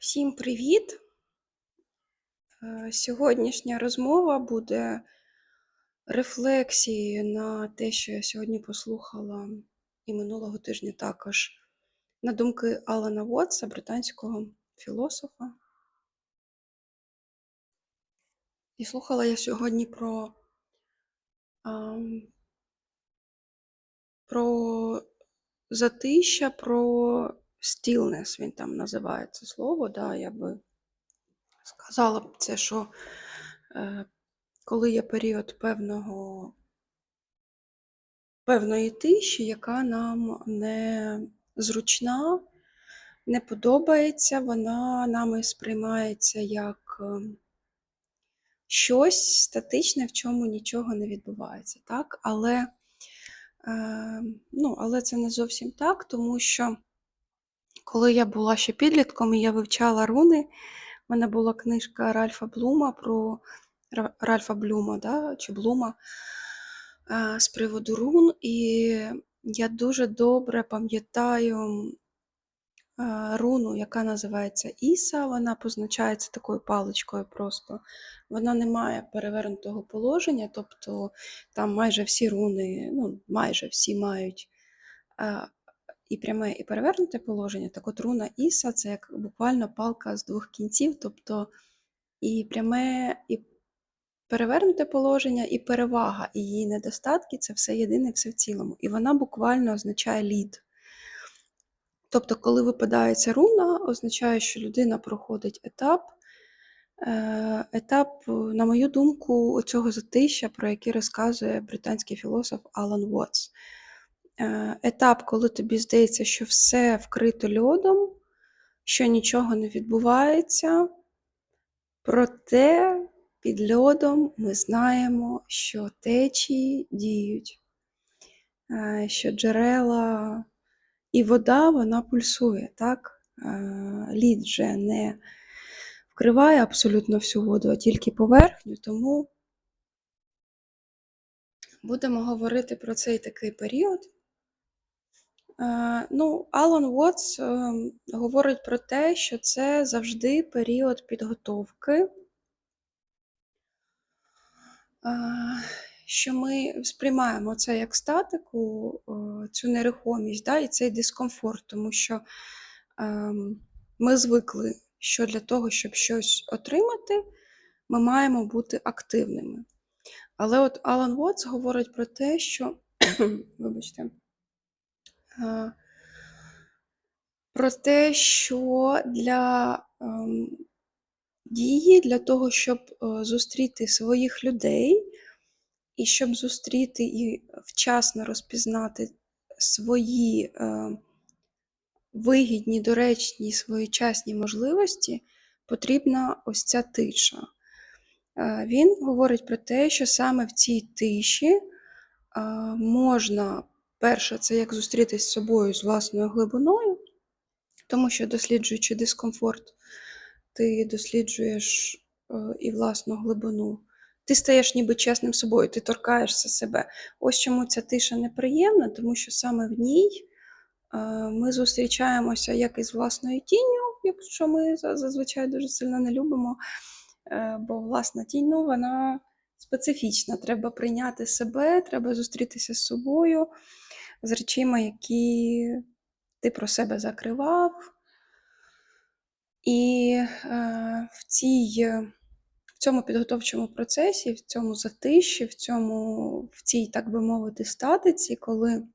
Всім привіт! Е, Сьогоднішня розмова буде рефлексією на те, що я сьогодні послухала і минулого тижня також на думки Алана Уотса, британського філософа. І слухала я сьогодні про, про затища, про stillness, він там називає це слово, да, я би сказала б це, що е, коли є період певного, певної тиші, яка нам не зручна, не подобається, вона нами сприймається як е, щось статичне, в чому нічого не відбувається. Так? Але, е, ну, але це не зовсім так, тому що коли я була ще підлітком і я вивчала руни, в мене була книжка Ральфа Блума про Ральфа Блюма, да, чи Блума е, з приводу рун, і я дуже добре пам'ятаю е, руну, яка називається Іса. Вона позначається такою паличкою просто. Вона не має перевернутого положення, тобто там майже всі руни, ну майже всі мають е, і пряме, і перевернуте положення. Так от руна Іса це як буквально палка з двох кінців, тобто і пряме, і перевернуте положення, і перевага, і її недостатки це все єдине, все в цілому. І вона буквально означає лід. Тобто, коли випадає ця руна, означає, що людина проходить етап. е, Етап, на мою думку, цього затища, про який розказує британський філософ Алан Уотс. Е, Етап, коли тобі здається, що все вкрито льодом, що нічого не відбувається, проте під льодом ми знаємо, що течії діють, е, що джерела і вода вона пульсує, так? Е, Лід же не вкриває абсолютно всю воду, а тільки поверхню, тому будемо говорити про цей такий період. Е, Ну, Алан Уотс е, говорить про те, що це завжди період підготовки, е, що ми сприймаємо це як статику, цю нерухомість, да, і цей дискомфорт, тому що ем, ми звикли, що для того, щоб щось отримати, ми маємо бути активними. Але от Алан Уотс говорить про те, що, вибачте, про те, що для ем, дії, для того, щоб е, зустріти своїх людей, і щоб зустріти і вчасно розпізнати свої е, вигідні, доречні, своєчасні можливості, потрібна ось ця тиша. Е, Він говорить про те, що саме в цій тиші е, можна, перше, це як зустрітись з собою з власною глибиною, тому що досліджуючи дискомфорт, ти досліджуєш е, і власну глибину. Ти стаєш ніби чесним собою, ти торкаєшся себе. Ось чому ця тиша неприємна, тому що саме в ній е, ми зустрічаємося як із власною тінню, якщо ми зазвичай дуже сильно не любимо, е, бо власна тінь, ну, вона специфічна. Треба прийняти себе, треба зустрітися з собою, з речима, які ти про себе закривав. І е, в, цій, в цьому підготовчому процесі, в цьому затиші, в, цьому, в цій, так би мовити, статиці, коли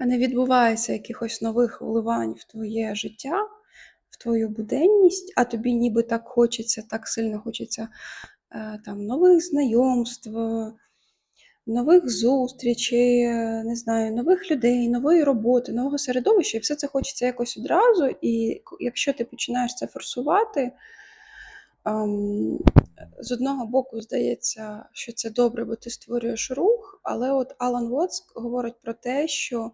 не відбувається якихось нових вливань в твоє життя, в твою буденність, а тобі ніби так хочеться, так сильно хочеться е, там, нових знайомств, нових зустрічей, е, не знаю, нових людей, нової роботи, нового середовища, і все це хочеться якось одразу. І якщо ти починаєш це форсувати, ем, з одного боку здається, що це добре, бо ти створюєш рух, але от Алан Вотс говорить про те, що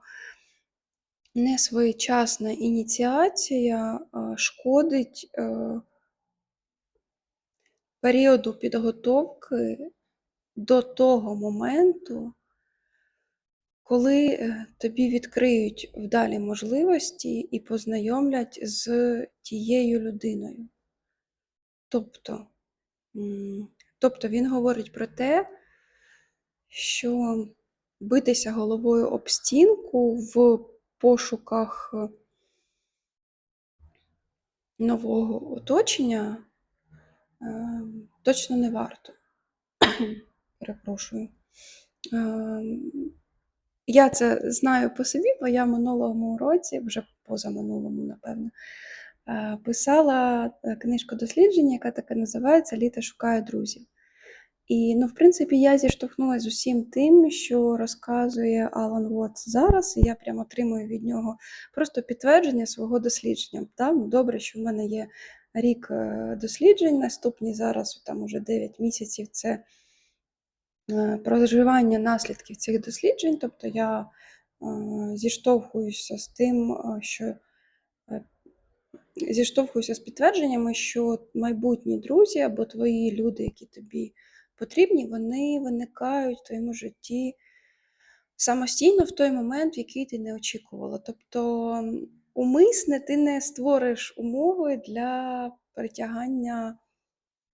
несвоєчасна ініціація е, шкодить е, періоду підготовки до того моменту, коли е, тобі відкриють вдалі можливості і познайомлять з тією людиною. Тобто, тобто він говорить про те, що битися головою об стінку в пошуках е, нового оточення е, точно не варто. Перепрошую. Ем, Я це знаю по собі, бо я минулому році, вже позаминулому, напевно, е, писала е, книжку дослідження, яка так і називається Літо шукає друзів. І, ну, в принципі, я зіштовхнулася з усім тим, що розказує Алан Вотс зараз, і я прямо отримую від нього просто підтвердження свого дослідження. Та? Ну, Добре, що в мене є рік е, досліджень, наступні зараз там уже 9 місяців це проживання наслідків цих досліджень. Тобто я е, зіштовхуюся з тим, е, що е, зіштовхуюся з підтвердженнями, що майбутні друзі або твої люди, які тобі потрібні, вони виникають в твоєму житті самостійно в той момент, в який ти не очікувала. Тобто умисне ти не створиш умови для притягання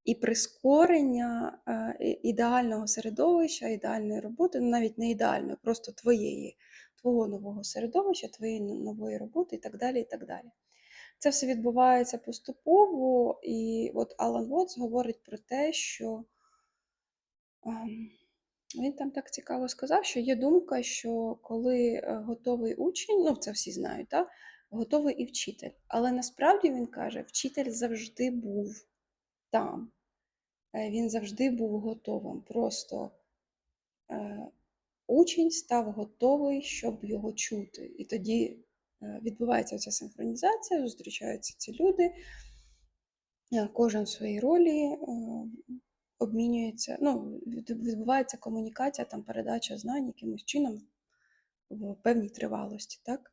і прискорення е, ідеального середовища, ідеальної роботи, ну навіть не ідеальної, просто твоєї, твого нового середовища, твоєї нової роботи і так далі. і так далі. Це все відбувається поступово, і от Алан Вотс говорить про те, що ем, він там так цікаво сказав, що є думка, що коли е, готовий учень, ну це всі знають, так? готовий і вчитель. Але насправді він каже, вчитель завжди був там. Е, Він завжди був готовим. Просто е, учень став готовий, щоб його чути. І тоді е, відбувається ця синхронізація, зустрічаються ці люди, кожен в своїй ролі обмінюється, ну, відбувається комунікація, там передача знань якимось чином в певній тривалості, так?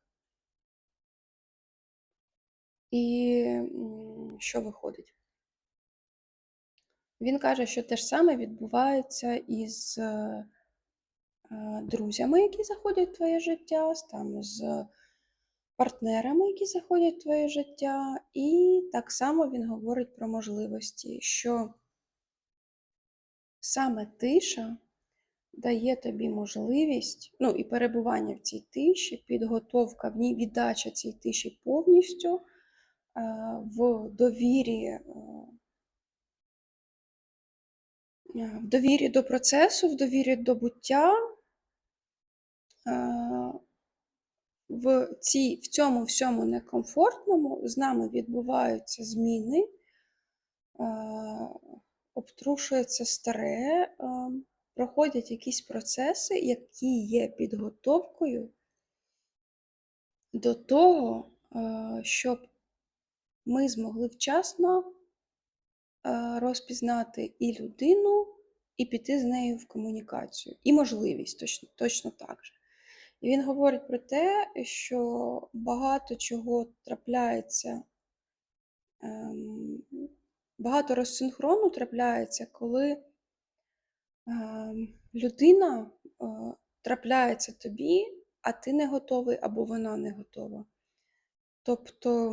І що виходить? Він каже, що те ж саме відбувається із е, е, друзями, які заходять в твоє життя, там, з партнерами, які заходять в твоє життя. І так само він говорить про можливості, що саме тиша дає тобі можливість, ну і перебування в цій тиші, підготовка в ній, віддача цій тиші повністю е, в довірі. Е, В довірі до процесу, в довірі до буття, е, в, цій, в цьому всьому некомфортному з нами відбуваються зміни, е, обтрушується старе, проходять якісь процеси, які є підготовкою до того, щоб ми змогли вчасно розпізнати і людину, і піти з нею в комунікацію, і можливість точно, точно так же. І він говорить про те, що багато чого трапляється, ем, багато розсинхрону трапляється, коли ем, людина е, трапляється тобі, а ти не готовий або вона не готова. Тобто,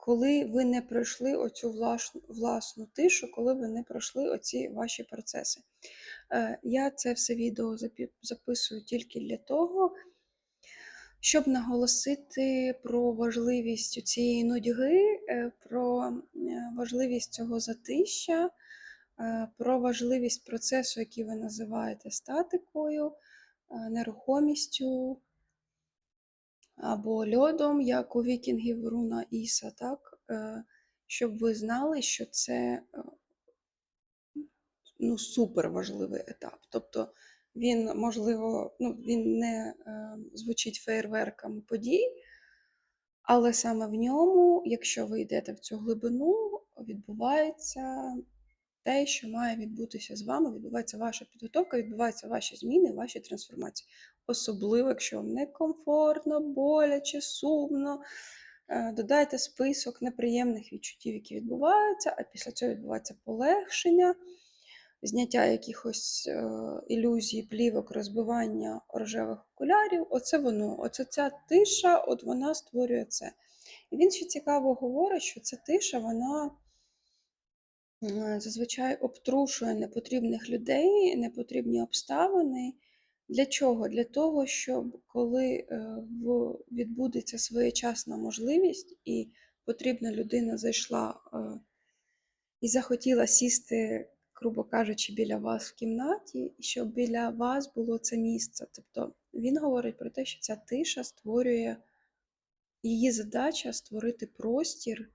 коли ви не пройшли оцю власну, власну тишу, коли ви не пройшли оці ваші процеси. Е, Я це все відео записую тільки для того, щоб наголосити про важливість цієї нудьги, е, про е, важливість цього затища, про важливість процесу, який ви називаєте статикою, нерухомістю або льодом, як у вікінгів руна Іса, так? Е, Щоб ви знали, що це е, ну, супер важливий етап. Тобто він, можливо, ну, він не е, звучить фейерверками подій, але саме в ньому, якщо ви йдете в цю глибину, відбувається те, що має відбутися з вами, відбувається ваша підготовка, відбуваються ваші зміни, ваші трансформації. Особливо, якщо вам некомфортно, боляче, сумно. е, Додайте список неприємних відчуттів, які відбуваються, а після цього відбувається полегшення. зняття якихось е, ілюзій, плівок, розбивання рожевих окулярів. Оце воно, оце ця тиша, от вона створює це. І він ще цікаво говорить, що ця тиша, вона зазвичай обтрушує непотрібних людей, непотрібні обставини. Для чого? Для того, щоб коли е, відбудеться своєчасна можливість, і потрібна людина зайшла е, і захотіла сісти, грубо кажучи, біля вас в кімнаті, щоб біля вас було це місце. Тобто він говорить про те, що ця тиша створює її задача створити простір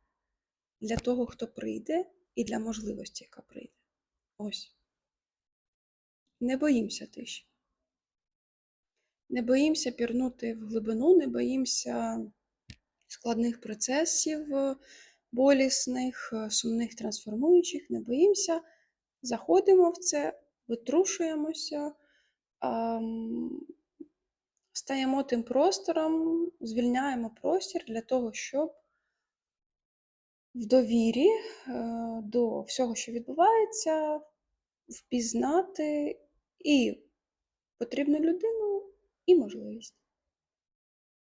для того, хто прийде, і для можливості, яка прийде. Ось. Не боїмося тиші. Не боїмося пірнути в глибину, не боїмося складних процесів, болісних, сумних, трансформуючих, не боїмося, заходимо в це, витрушуємося, ам, стаємо тим простором, звільняємо простір для того, щоб в довірі е, до всього, що відбувається, впізнати і потрібну людину, і можливість.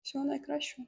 Всього найкращого.